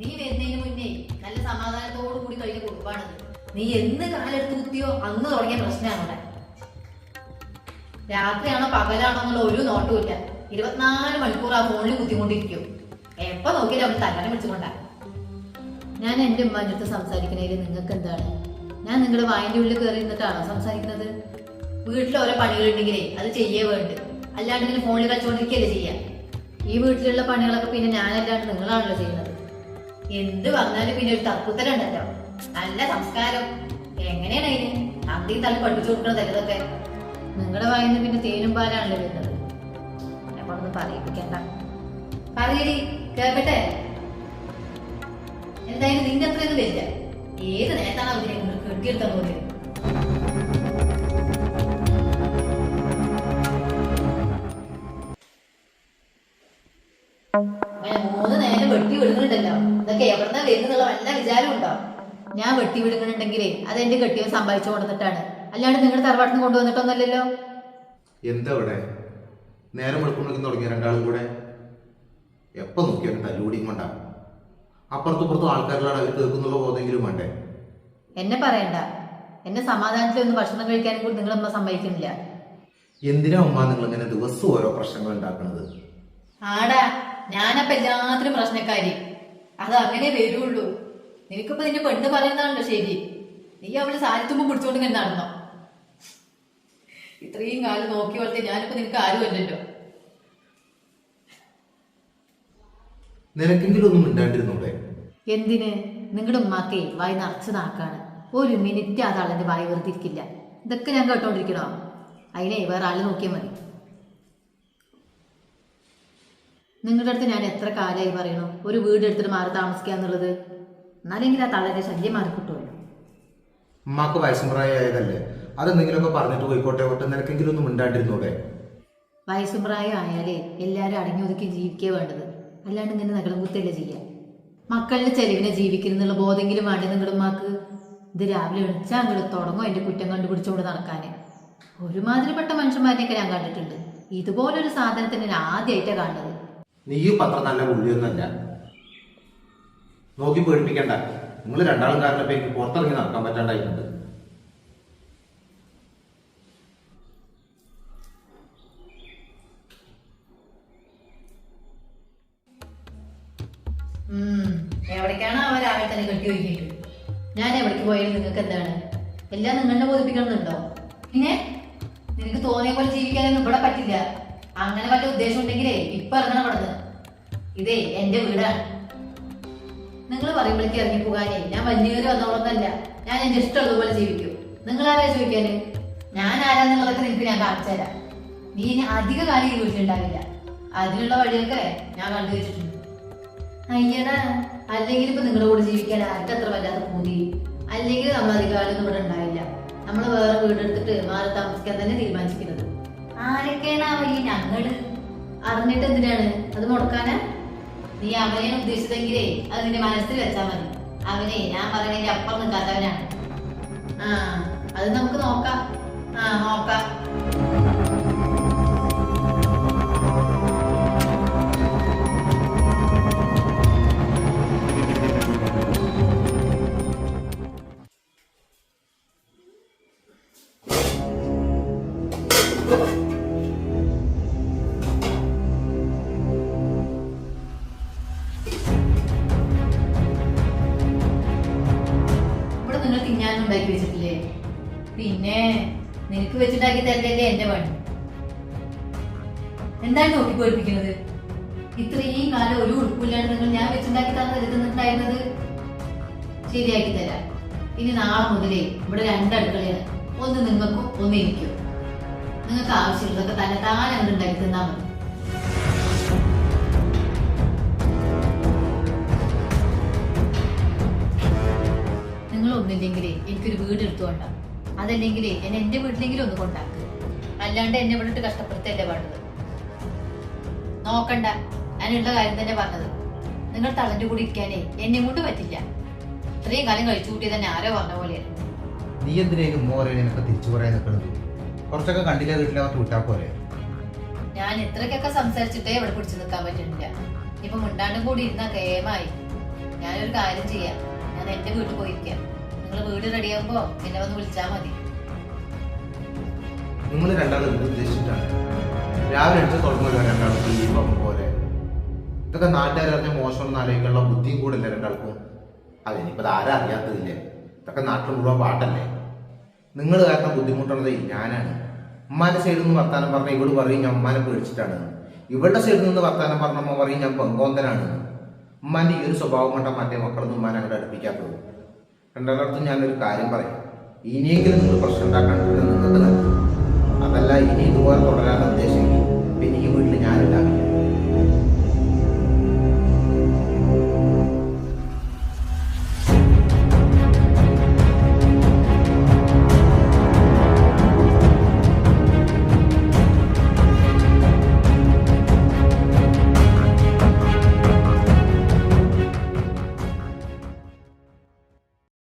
നീ വരുന്നതിന് മുന്നേ നല്ല സമാധാനത്തോടു കൂടി കഴിഞ്ഞ കുടുംബാണത് നീ എന്ന് കാലെടുത്ത് കുത്തിയോ അന്ന് തുടങ്ങിയ പ്രശ്നമാണ് അവിടെ. രാത്രിയാണോ പകലാണോ എന്നുള്ള ഒരു നോട്ടവും ഇല്ല. ഇരുപത്തിനാല് മണിക്കൂർ ആ ഫോണിൽ കുത്തിക്കൊണ്ടിരിക്കും. എപ്പോ നോക്കിയാലും അവൻ തലനെ വിളിച്ചുകൊണ്ടാ ഞാൻ എന്റെ ഉമ്മാന്റെ അടുത്ത് സംസാരിക്കുന്നതിൽ നിങ്ങൾക്ക് എന്താണ്? ഞാൻ നിങ്ങളുടെ വായന്റെ ഉള്ളിൽ കയറി ഇരുന്നിട്ടാണോ സംസാരിക്കുന്നത്? വീട്ടിൽ ഓരോ പണികളുണ്ടെങ്കിലേ അത് ചെയ്യേ വേണ്ട. അല്ലാണ്ട് ഇങ്ങനെ ഫോണിൽ കളിച്ചുകൊണ്ടിരിക്കുകയല്ലേ ചെയ്യാം. ഈ വീട്ടിലുള്ള പണികളൊക്കെ പിന്നെ ഞാനല്ലാണ്ട് നിങ്ങളാണല്ലോ ചെയ്യുന്നത്. എന്ത് വന്നാലും പിന്നെ ഒരു തപ്പുത്തലുണ്ടല്ലോ നല്ല സംസ്കാരം. എങ്ങനെയാണ് അതിന്? അന്തി തള്ളി പഠിപ്പിച്ചു കൊടുക്കണത് ഇതൊക്കെ നിങ്ങളുടെ വായന പിന്നെ തേനും പാലാണല്ലോ വരുന്നത്. അപ്പൊ ഒന്ന് പറയിപ്പിക്കണ്ട. പറയടി കേൾക്കട്ടെ? എന്തായാലും നിന്റെ അത്രയൊന്നും വരില്ല. ഏത് നേരത്താണ് അവരെ കെട്ടിയെടുത്താൽ പോലെ? മൂന്ന് വെട്ടി വിടുന്നുണ്ടല്ലോ. ഇതൊക്കെ എവിടുന്ന വരുന്നുള്ള വല്ല വിചാരം ഉണ്ടോ? ഞാൻ വെട്ടി വിടുന്നുണ്ടെങ്കിലേ അത് എന്റെ കെട്ടിയവൻ സമ്പാദിച്ചു കൊടുത്തിട്ടാണ് അല്ലാണ്ട് നിങ്ങൾ തറവാട്ടിൽ നിന്ന് എന്താ ഇവിടെ? നേരം വെളുക്കുമ്പോഴേക്കും തുടങ്ങിയ രണ്ടാളും കൂടെ? എപ്പൊ നോക്കിയാലും തല്ലുകൂടിയും കൊണ്ടാ. അപ്പുറത്തും ഇപ്പുറത്തും ആൾക്കാരിലാണ് അവർ കേൾക്കുന്നുള്ള ബോധമെങ്കിലും വേണ്ടേ? എന്നെ പറയണ്ട. എന്നെ സമാധാനത്തിൽ ഒന്ന് ഭക്ഷണം കഴിക്കാനും കൂടി നിങ്ങളമ്മ സമ്മതിക്കുന്നില്ല. എന്തിനാ ഉമ്മ നിങ്ങൾ ഇങ്ങനെ ദിവസം ഓരോ പ്രശ്നങ്ങൾ ഉണ്ടാക്കുന്നത് ആടാ ഞാനപ്പ എല്ലാത്തിനും പ്രശ്നക്കാരി. അത് അങ്ങനെ വരുള്ളൂ. നിനക്കിപ്പോ നിന്റെ പെണ്ണ് പറയുന്നതാണല്ലോ ശരി. നീ അവൾ സാരിത്തുമ്പോ പിടിച്ചോണ്ട് ഇങ്ങനെ നടന്നോ? ഇത്രയും കാലം നോക്കി വളർത്തി ഞാനിപ്പോ നിനക്ക് ആരും അല്ലല്ലോ. നിനക്കെങ്കിലും ഒന്നും മിണ്ടാണ്ടിരുന്നൂടെ? എന്തിന്? നിങ്ങളുടെ ഉമ്മാക്കേ വായി നിറച്ച് നാക്കാണ്. ഒരു മിനിറ്റ് ആളെന്റെ വായി വെറുതെ ഇരിക്കില്ല. ഇതൊക്കെ ഞാൻ കേട്ടോണ്ടിരിക്കണോ? അതിനെ വേറെ ആൾ നോക്കിയാൽ മതി. നിങ്ങളുടെ അടുത്ത് ഞാൻ എത്ര കാലമായി പറയണു? ഒരു വീട് എടുത്തിട്ട് മാറി താമസിക്കുക എന്നുള്ളത്. എന്നാലെങ്കിലും ആ തള്ളന്റെ ശല്യം മാറി കിട്ടുമല്ലോ. ഉമ്മാക്ക് വയസ്സും പ്രായമായതല്ലേ അതെന്തെങ്കിലുമൊക്കെ പറഞ്ഞിട്ട് പോയിക്കോട്ടെ. ഒട്ടും നിനക്കെങ്കിലും ഒന്നും മിണ്ടാണ്ടിരുന്നൂടെ? വയസ്സും പ്രായം ആയാലേ എല്ലാവരും അടങ്ങി ഒതുക്കി ജീവിക്കുക വേണ്ടത്. അല്ലാണ്ട് ഇങ്ങനെ നഗരം കുത്തല്ലേ ചെയ്യാം. മക്കളുടെ ചെലവിനെ ജീവിക്കുന്നുള്ള ബോധെങ്കിലും വേണ്ട നിങ്ങളുടെ ഉമ്മാക്ക്? ഇത് രാവിലെ എണിച്ചാൽ അങ്ങോട്ട് തുടങ്ങും എന്റെ കുറ്റം കണ്ടുപിടിച്ചുകൊണ്ട് നടക്കാന്. ഒരുമാതിരിപ്പെട്ട മനുഷ്യന്മാരെയൊക്കെ ഞാൻ കണ്ടിട്ടുണ്ട്. ഇതുപോലൊരു സാധനത്തിന് ഞാൻ ആദ്യമായിട്ടാണ് കാണുന്നത് നീയും പത്രം നല്ല പുള്ളിയൊന്നല്ല നോക്കി പേടിപ്പിക്കണ്ട. നിങ്ങൾ രണ്ടാളും കാരണം ഇപ്പൊ എനിക്ക് പുറത്തിറങ്ങി നടക്കാൻ പറ്റാണ്ടായിട്ടുണ്ട്. ഞാൻ എവിടേക്ക് പോയാലും നിങ്ങൾക്ക് എന്താണ്? എല്ലാം നിങ്ങളെ ബോധിപ്പിക്കണമെന്നുണ്ടോ? പിന്നെ? നിനക്ക് തോന്നിയ പോലെ ജീവിക്കാനൊന്നും ഇവിടെ പറ്റില്ല. അങ്ങനെ വല്ല ഉദ്ദേശം ഉണ്ടെങ്കിലേ ഇപ്പൊ ഇറങ്ങണം അവിടുന്ന് ഇതേ എന്റെ വീടാണ്. നിങ്ങൾ പറയുമ്പോഴേക്ക് ഇറങ്ങി പോകാനേ. ഞാൻ വലിയൊരു വന്നോളന്നല്ല. ഞാൻ എന്റെ ഇഷ്ടമുള്ളതുപോലെ ജീവിക്കും. നിങ്ങൾ ആരാ ചോദിക്കാന്? ഞാൻ ആരാന്നുള്ളതൊക്കെ നിനക്ക് ഞാൻ കാണിച്ചു നീ ഇനി അധിക കാലം ഈ അതിനുള്ള വഴിയൊക്കെ ഞാൻ കണ്ടു വെച്ചിട്ടുണ്ട്. അയ്യടാ അല്ലെങ്കിൽ ഇപ്പൊ നിങ്ങളുടെ കൂടെ ജീവിക്കാൻ ആർക്കും അത്ര വല്ലാതെ പൂതി. അല്ലെങ്കിൽ നമ്മൾ അധികാലം ഇവിടെ ഉണ്ടായില്ല നമ്മൾ വേറെ വീടെടുത്തിട്ട് മാറി താമസിക്കാൻ തന്നെ തീരുമാനിച്ചിരിക്കുന്നത്. ആരൊക്കെയാണ് ഈ ഞങ്ങൾ? അറിഞ്ഞിട്ട് എന്തിനാണ്? അത് മുടക്കാനാ? നീ അവനെ ഉദ്ദേശിച്ചതെങ്കിലേ അത് നിന്റെ മനസ്സിൽ വെച്ചാ മതി. അവനെ ഞാൻ പറയുന്നതിന്റെ അപ്പുറം നിൽക്കാത്തവനാണ്. ആ അത് നമുക്ക് നോക്കാം. ആ നോക്കാം. ഉണ്ടാക്കി വെച്ചിട്ടില്ലേ? പിന്നെ നിനക്ക് വെച്ചുണ്ടാക്കി തരലല്ലേ എന്റെ പണി? എന്താണ് നോക്കി പോയിപ്പിക്കുന്നത് ഇത്രയും കാലം ഒരു ഉടുപ്പില്ലാണ്ട് നിങ്ങൾ ഞാൻ വെച്ചുണ്ടാക്കി തന്നെ കരുതുന്നുണ്ടായിരുന്നത് ശരിയാക്കി തരാം. ഇനി നാളെ മുതലേ ഇവിടെ രണ്ട് അടുക്കളയാണ്. ഒന്ന് നിങ്ങൾക്കും ഒന്ന് എനിക്കും. നിങ്ങൾക്ക് ആവശ്യമുള്ളതൊക്കെ തന്നെ താനെ ഉണ്ടാക്കി തന്നാൽ മതി. നിങ്ങൾ ഒന്നില്ലെങ്കിലേ എനിക്കൊരു വീട് എടുത്തു അതല്ലെങ്കിൽ എന്നെ എന്റെ വീട്ടിലെങ്കിലും ഒന്ന് കൊണ്ടാക്ക്. അല്ലാണ്ട് എന്നെ വിട്ടിട്ട് കഷ്ടപ്പെടുത്തല്ലേ വേണ്ടത്? നോക്കണ്ട. ഞാനുള്ള കാര്യം തന്നെ പറഞ്ഞത്. നിങ്ങൾ തളന്റെ കൂടി ഇരിക്കാനേ എന്നെ കൊണ്ട് പറ്റില്ല. ഇത്രയും കാലം കഴിച്ചു കൂട്ടിയത് തന്നെ ആരോ പറഞ്ഞ പോലെയാണ് നീ എന്തിനേലും എനിക്ക് തിരിച്ചു പറയാൻ നിൽക്കണത് കുറച്ചൊക്കെ കണ്ടില്ല വീട്ടിലകത്ത് വിട്ടാ പോരെ? ഞാൻ ഇത്രക്കൊക്കെ സംസാരിച്ചിട്ടേ ഇവിടെ പിടിച്ചു നിൽക്കാൻ പറ്റുന്നില്ല. ഇപ്പൊ മിണ്ടാണ്ടും കൂടി ഇരുന്ന കേമായി. ഞാനൊരു കാര്യം ചെയ്യാം. ഞാൻ എന്റെ വീട്ടിൽ പോയിരിക്കാം. നിങ്ങൾ വീട് റെഡിയാകുമ്പോ എന്നെ വന്ന് വിളിച്ചാ മതി. നിങ്ങൾ രണ്ടാളും എന്ത് ഉദ്ദേശിച്ചിട്ടാണ്? രാവിലെ എടുത്ത് തുടങ്ങുമല്ലോ പോലെ ഇതൊക്കെ നാട്ടുകാരറിഞ്ഞ മോശം ആലോചിക്കാനുള്ള ബുദ്ധിയും കൂടെ ഇല്ല രണ്ടാൾക്കും? അതിനിപ്പോ ഇത് ആരാ അറിയാത്തതില്ലേ? ഇതൊക്കെ നാട്ടിൽ മുഴുവൻ പാട്ടല്ലേ? നിങ്ങൾ കാരണം ബുദ്ധിമുട്ടുള്ളത് ഞാനാണ്. ഉമ്മാന്റെ സൈഡിൽ നിന്ന് വർത്താനം പറഞ്ഞ ഇവൾ പറയും ഞാൻ ഉമ്മാനെ പേടിച്ചിട്ടാണ്. ഇവളുടെ സൈഡിൽ നിന്ന് വർത്താനം പറഞ്ഞമ്മ പറയും ഞാൻ പെങ്കോന്തനാണ് ഉമ്മാന്റെ ഈ ഒരു സ്വഭാവം കൊണ്ട മറ്റേ മക്കളൊന്നും ഉമ്മാനെ അങ്ങോട്ട് അടുപ്പിക്കാത്തത്. രണ്ടാളടുത്തും ഞാനൊരു കാര്യം പറയാം. ഇനിയെങ്കിലും നിങ്ങൾ പ്രശ്നം ഉണ്ടാക്കാൻ നിങ്ങൾക്ക് അതല്ല ഇനി ഇതുപോലെ തുടരാൻ ഉദ്ദേശിക്കും. പിന്നെ ഈ